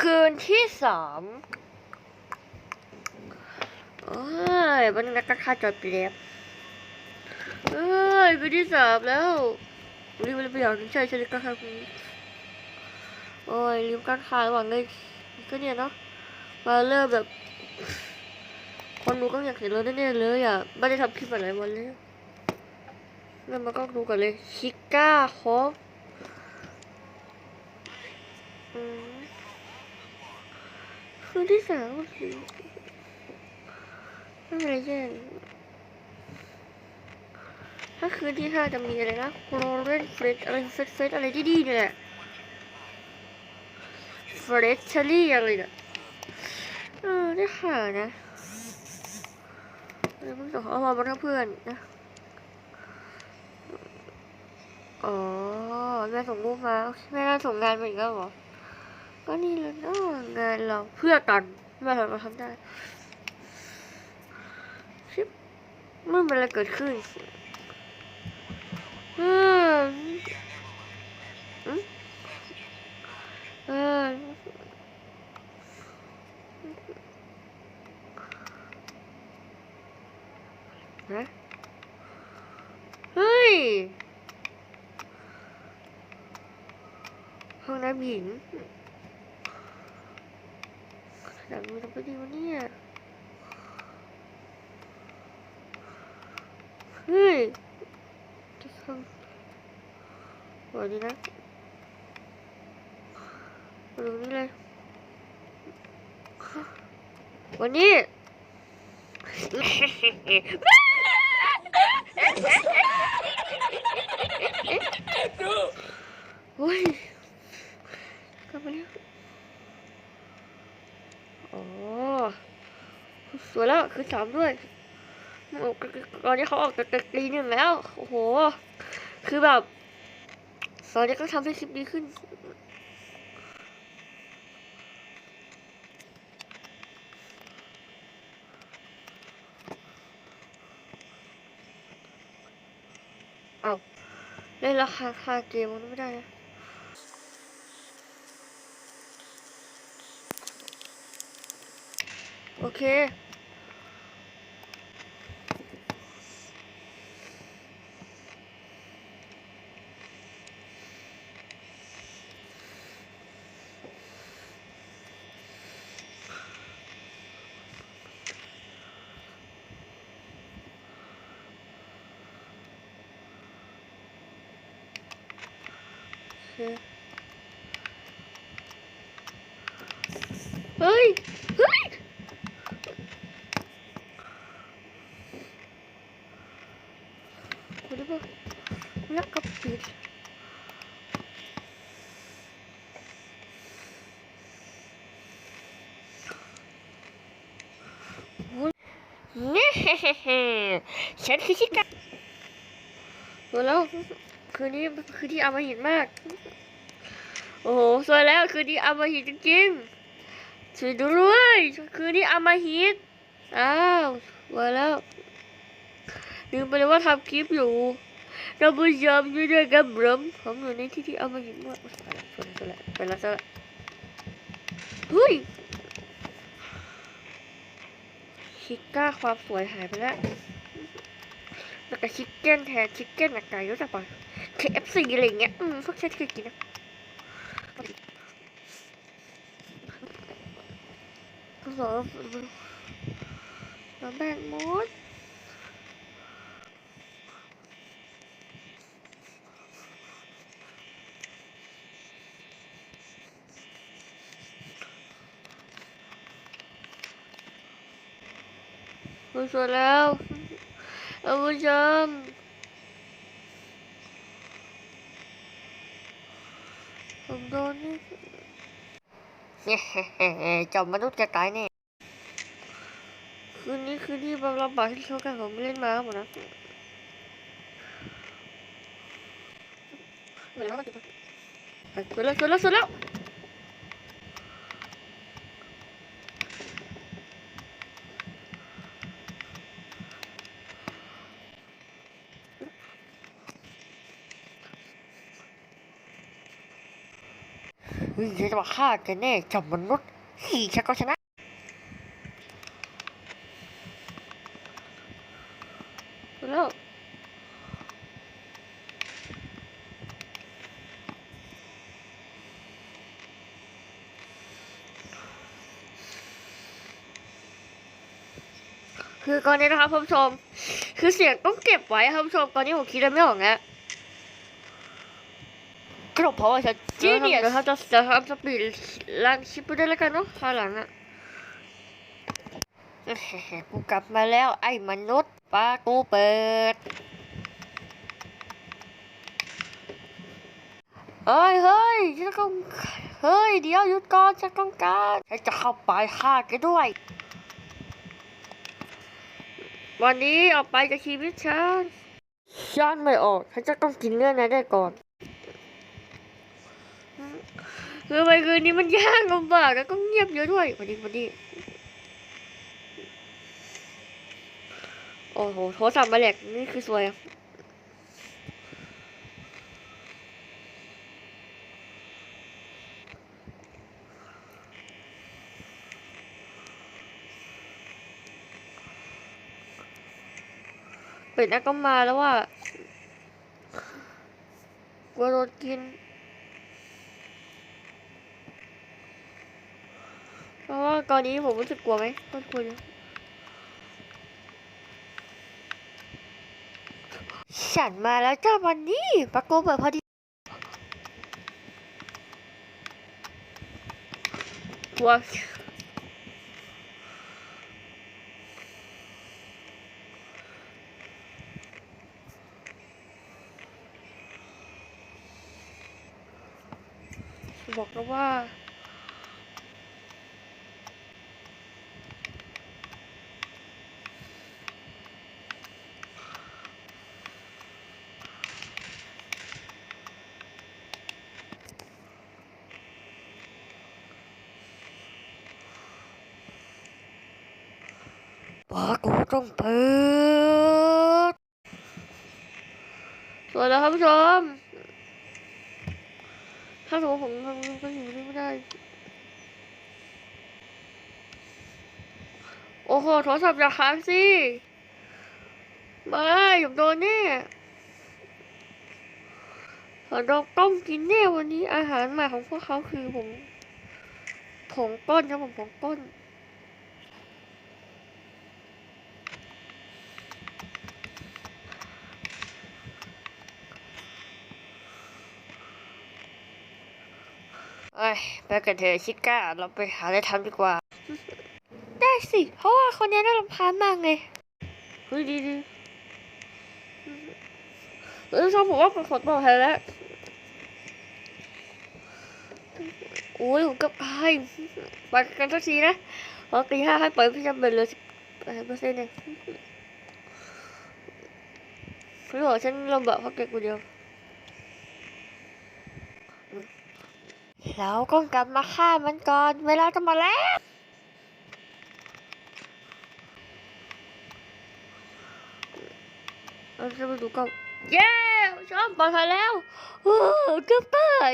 คืนที่สามเอ้ยวันนี้ก็ค่าจอดเปรียบเอ้ยคืนที่สามแล้วรีบไปอยากใช่ใช่ก็ค่ะคุณโอ้ยลืมการค้าระหว่างเลยก็เนี่ยเนาะมาเริ่มแบบ คนดูก็อยากเห็นเราแน่ๆเลยอะไม่ได้ทำคลิปอะไรวันเลยเริ่มาก็ดูกันเลยชิก้าฮอปอืม คืนที่สามคือไม่เป็นไรแย่ถ้าคืนที่ห้าจะมีอะไรนะโรเรนเฟรชอะไรเฟรชเฟรชอะไรที่ดีๆเนี่ยแหละเฟรชเชอรี่อะไรเนี่ยเออได้ข่าวนะเออเพิ่งส่งข้อความมาเพื่อนนะ อ๋อ แม่ส่งรูปมา แม่ส่งงานมาอีกแล้วเหรอ ก็นี่แหละเนาะงานเราเพื่อกันแม่เราทำได้ชิบเมื่อมันอะไรเกิดขึ้นอืมอืมเออนะเฮ้ยห้องน้ำหญิง หนังมันทำไปดีวะเนี่ย เฮ้ยจะทำสวยดีนะมาดูนี่เลย วันนี้ โอ้ยกลับมาแล้ว อ๋อสวยแล้ว คือสามด้วยตอนนี้เขาออกจากตีหนึ่งแล้ว โอ้โห คือแบบตอนนี้ก็ทำให้คลิปดีขึ้นเอาเล่นราคาคาเกมมันไม่ได้นะโอเค โอเคเฮ้ย เฮ้ย Kuda ba? Wala ka pil. ฉันคือชิกาดูแล้ว คืนนี้คืนที่อมหิตมาก โอ้โหสวยแล้วคืนนี้อมหิตจริงๆช่วยดูด้วยคืนนี้อมหิตอ้าวสวยแล้วลืมไปเลยว่าทำคลิปอยู่เราผู้ชมอยู่ด้วยกันผมผมอยู่ในที่ที่อามาห็นว่าไปแล้วไปแล้วไปแล้วเฮ้ยชิก้าความสวยหายไปแล้วแล้วก็ชิคเก้นแทนชิคเก้นกับไก่รู้จักปะ KFC อะไรอย่างเงี้ย อืมพวกฉันเคยกินนะก็สอนแล้วแบ่งหมดผู้ชมแล้วท่านผู้ชม ผมโดนนี่จอมมนุษย์จะตายแน่คืนนี้คืนที่บางลำบากที่ชอบกันผมไม่เล่นมาหมดนะไปแล้วไปแล้วไปแล้วไปแล้ว ฉันจะมาฆ่าแกแน่จับมนุษย์เฮ้ยฉันก็ชนะแล้วคือก่อนนี้นะครับคุณผู้ชม คือเสียงต้องเก็บไว้ครับคุณผู้ชมตอนนี้ผมคิดอะไรไม่ออกแล้ว ก็เพราะว่าฉันจีเนียสนะครับจะจะทำสปีดลันชิปไปด้วยแล้วกันเนาะข้างหลังอะเฮ้ยกูกลับมาแล้วไอ้มนุษย์ปากูเปิดเฮ้ยเฮ้ยฉันต้องเฮ้ย เดี๋ยวหยุดก่อนฉันต้องการฉันจะเข้าไปฆ่าแกด้วย วันนี้ออกไปจากชีวิตฉันฉันไม่ออกฉันจะต้องกินเนื้อนั้นได้ก่อน คือไปคืนนี้มันยากลำบากแล้วก็เงียบเยอะด้วยวันนี้วันนี้โอ้โหโทรศัพท์มาแหลกนี่คือสวยเป็ดนั่นก็มาแล้วว่ากลัวโดนกิน เพราะว่าต อนนี้ผมรู้สึกกลัวไหมก็กลัวอยู่ฉันมาแล้วจ้าวันนี้ปะโกเปิดพอดีกลัวบอกแล้วว่า ปากูต้องเปิดสวัสดีครับผู้ชม ถ้าสมมติผมทำก็อยู่ไม่ได้ โอ้โหโทรศัพท์อย่าค้างสิไม่ผมโดนแน่เราต้องกินแน่วันนี้อาหารใหม่ของพวกเขาคือผมผงก้นครับผมผงก้น เอ้ยไปกันเถอะชิก้า เราไปหาอะไรทำดีกว่า ได้สิ เพราะว่าคนนี้น่ารำคาญมากไงเฮ้ยดีดีเออชอบผมว่าเป็นคนปลอดภัยแล้วโอ้ยผมกับใครไปกันสักทีนะพอตีห้าให้ปล่อยพี่จำเป็นเลยสิบเปอร์เซ็นต์เองพี่บอกฉันลำบากเพราะเก็บคนเดียว เราก็กลับมาฆ่ามันก่อน เวลาจะมาแล้ว เราจะไปดูกันเย้ชอบปลอดภัยแล้วโอ้เกือบตาย